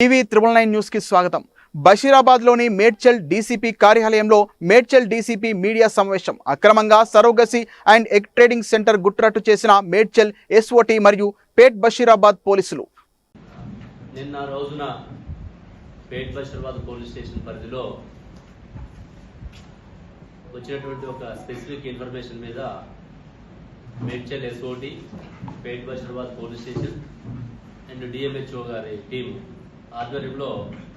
TV triple nine న్యూస్కి స్వాగతం. బషీరాబాద్లోని Medchal DCP కార్యాలయంలో మేడ్చల్ డీసీపీ మీడియా సమావేశం. అక్రమంగా surrogacy and egg trading centre గుట్రట్టు చేసిన మేడ్చల్ ఎస్ఓటి మరియు పేట్ బషీరాబాద్ పోలీసులు. నిన్న రోజున పేట్ బషీరాబాద్ పోలీస్ స్టేషన్ పరిధిలో వచ్చినటువంటి ఒక స్పెసిఫిక్ ఇన్ఫర్మేషన్ మీద Medchal SOT Pet Basheerabad police station and DMHO గారి టీం ఆధ్వర్యంలో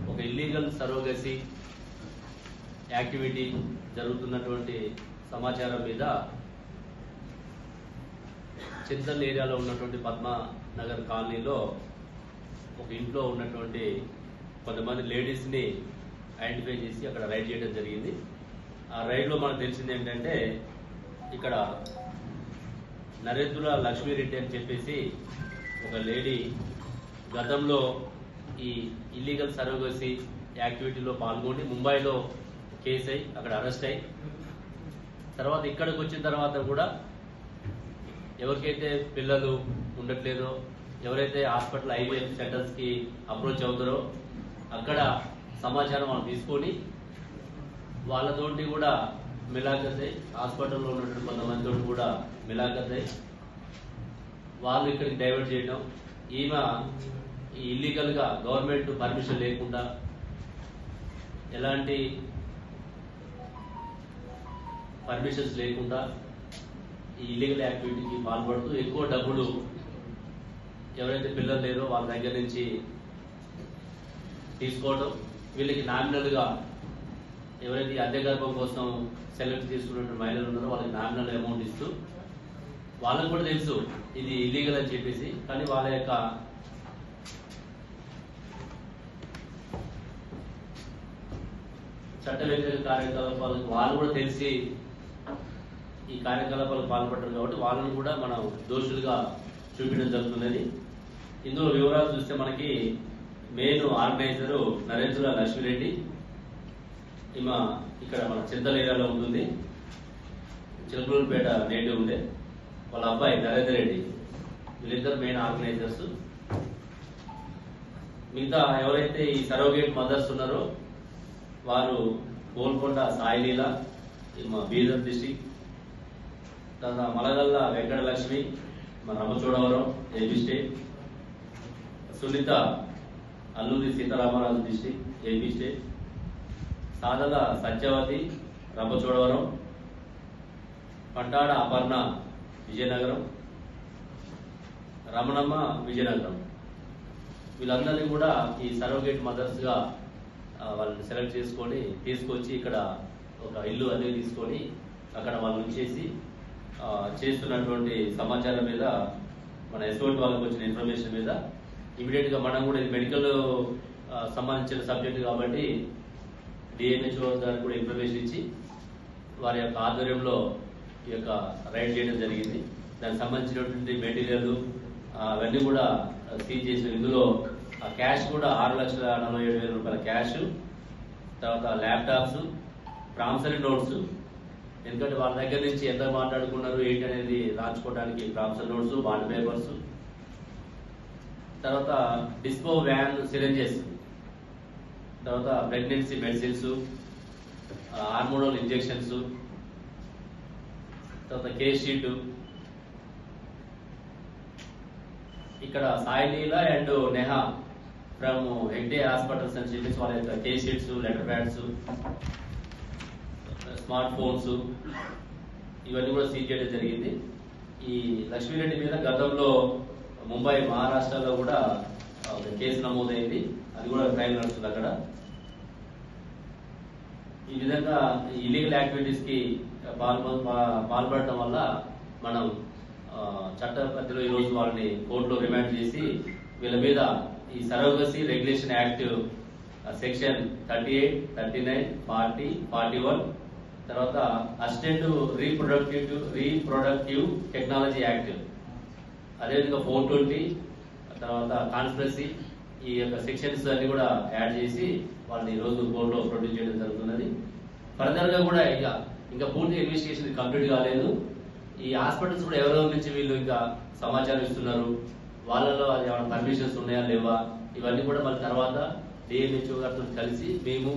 ఒక ఇల్లీగల్ సరోగసి యాక్టివిటీ జరుగుతున్నటువంటి సమాచారం మీద చింతల్ ఏరియాలో ఉన్నటువంటి పద్మా నగర్ కాలనీలో ఒక ఇంట్లో ఉన్నటువంటి కొంతమంది లేడీస్ని ఐడెంటిఫై చేసి అక్కడ రైడ్ చేయడం జరిగింది. ఆ రైడ్లో మనకు తెలిసింది ఏంటంటే ఇక్కడ నరేంద్ర లక్ష్మీరెడ్డి అని చెప్పేసి ఒక లేడీ గతంలో ఈ ఇల్లీగల్ సరోగసీ యాక్టివిటీలో పాల్గొని ముంబైలో కేసు అయి అక్కడ అరెస్ట్ అయ్యి తర్వాత ఇక్కడికి వచ్చిన తర్వాత కూడా ఎవరికైతే పిల్లలు ఉండట్లేదో ఎవరైతే హాస్పిటల్ ఐవీఎఫ్ సెంటర్స్కి అప్రోచ్ అవుతారో అక్కడ సమాచారం వాళ్ళు తీసుకొని వాళ్ళతోటి కూడా మిలాఖత్ అయ్యి హాస్పిటల్లో ఉన్నటువంటి కొంతమందితో కూడా మిలాఖత్ అయ్యి వాళ్ళు ఇక్కడికి డైవర్ట్ చేయడం ఈమె ఈ ఇల్లీగల్గా గవర్నమెంట్ పర్మిషన్ లేకుండా ఎలాంటి పర్మిషన్స్ లేకుండా ఈ ఇల్లీగల్ యాక్టివిటీకి పాల్పడుతూ ఎక్కువ డబ్బులు ఎవరైతే పిల్లలు లేరో వాళ్ళ దగ్గర నుంచి తీసుకోవడం వీళ్ళకి నామినల్గా ఎవరైతే అద్దె గర్భం కోసం సెలెక్ట్ తీసుకున్న మహిళలు ఉన్నారో వాళ్ళకి నామినల్ అమౌంట్ ఇస్తూ వాళ్ళకు కూడా తెలుసు ఇది ఇల్లీగల్ అని చెప్పేసి కానీ వాళ్ళ యొక్క చట్ట వ్యతిరేక కార్యకలాపాలకు వాళ్ళు కూడా తెలిసి ఈ కార్యకలాపాలకు పాల్పడ్డారు కాబట్టి వాళ్ళని కూడా మనం దోషులుగా చూపించడం జరుగుతున్నది. ఇందులో వివరాలు చూస్తే మనకి మెయిన్ ఆర్గనైజరు నరేంద్ర లక్ష్మిరెడ్డి. ఈమె ఇక్కడ మన చింతల ఏరియాలో ఉంటుంది. చిలకలూరుపేట నేటివ్ ఉండే. వాళ్ళ అబ్బాయి నరేందర్ రెడ్డి. వీళ్ళిద్దరు మెయిన్ ఆర్గనైజర్స్. మిగతా ఎవరైతే ఈ సరోగేట్ మదర్స్ ఉన్నారో వారు గోల్కొండ సాయిలీల మా బీదర్ డిస్టిక్ తర్వాత మలగల్ల వెంకటలక్ష్మి మన Ramachodavaram AP state Sunitha Alluri Sitaramaraju district AP state Sadala Satyavathi Ramachodavaram Pattada Aparna Vizianagaram Ramanamma Vizianagaram. వీళ్ళందరినీ కూడా ఈ సర్వగేట్ మదర్స్గా వాళ్ళని సెలెక్ట్ చేసుకొని తీసుకొచ్చి ఇక్కడ ఒక ఇల్లు అనేది తీసుకొని అక్కడ వాళ్ళు ఉంచేసి చేస్తున్నటువంటి సమాచారం మీద మన ఎస్ఓటి వాళ్ళకి వచ్చిన ఇన్ఫర్మేషన్ మీద ఇమీడియట్గా మనం కూడా ఇది మెడికల్ సంబంధించిన సబ్జెక్ట్ కాబట్టి డిఎన్హెచ్ఓ దానికి కూడా ఇన్ఫర్మేషన్ ఇచ్చి వారి యొక్క ఆధ్వర్యంలో ఈ యొక్క రైడ్ చేయడం జరిగింది. దానికి సంబంధించినటువంటి మెటీరియల్ అవన్నీ కూడా సీజ్ చేసిన ఇందులో ఆ క్యాష్ కూడా ఆరు లక్షల నలభై ఏడు వేల రూపాయల క్యాష్ తర్వాత ల్యాప్టాప్స్ ప్రామిసరీ నోట్స్. ఎందుకంటే వాళ్ళ దగ్గర నుంచి ఎంత మాట్లాడుకున్నారు ఏంటి అనేది రాంచుకోవడానికి ప్రామిసరీ నోట్స్ బాండ్ పేపర్స్. తర్వాత డిస్పో వ్యాన్ సిరంజెస్ తర్వాత ప్రెగ్నెన్సీ మెడిసిన్స్ హార్మోనల్ ఇంజెక్షన్స్. తర్వాత కేస్ షీట్. ఇక్కడ Saileela and Neha. From Hegde hospitals అని చెప్పేసి వాళ్ళ యొక్క case sheets letter pads smart phones ఇవన్నీ కూడా సీజ్ చేయడం జరిగింది. ఈ లక్ష్మీరెడ్డి మీద గతంలో ముంబై మహారాష్ట్రలో కూడా ఒక కేసు నమోదైంది. అది కూడా క్రైమ్ నడుస్తుంది అక్కడ. ఈ విధంగా ఇల్లీగల్ యాక్టివిటీస్కి పాల్పడటం వల్ల మనం చట్ట పరిధిలో ఈ రోజు వాళ్ళని కోర్టులో రిమాండ్ చేసి వీళ్ళ మీద ఈ surrogacy regulation act section thirty eight thirty nine forty forty one తర్వాత assistant reproductive reproductive technology act. అదేవిధంగా ఫోర్ ట్వంటీ తర్వాత కాన్స్పరసీ ఈ యొక్క సెక్షన్స్ అన్ని కూడా యాడ్ చేసి వాళ్ళని ఈ రోజు కోర్టులో ప్రొడ్యూస్ చేయడం జరుగుతున్నది. ఫర్దర్గా కూడా ఇక ఇంకా పూర్తి ఇన్వెస్టిగేషన్ కంప్లీట్ కాలేదు. ఈ హాస్పిటల్స్ కూడా ఎవరెవరి నుంచి వీళ్ళు ఇంకా సమాచారం ఇస్తున్నారు? వాళ్ళలో అది ఏమైనా పర్మిషన్స్ ఉన్నాయా లేవా? ఇవన్నీ కూడా మళ్ళీ తర్వాత డిఎంహెచ్ఓ గారితో కలిసి మేము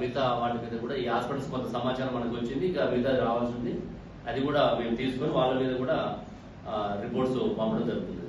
మిగతా వాటి మీద కూడా ఈ హాస్పిటల్స్ కొంత సమాచారం మనకు వచ్చింది ఇంకా మిగతా రావాల్సి ఉంది. అది కూడా మేము తీసుకొని వాళ్ళ మీద కూడా రిపోర్ట్స్ పంపడం జరుగుతుంది.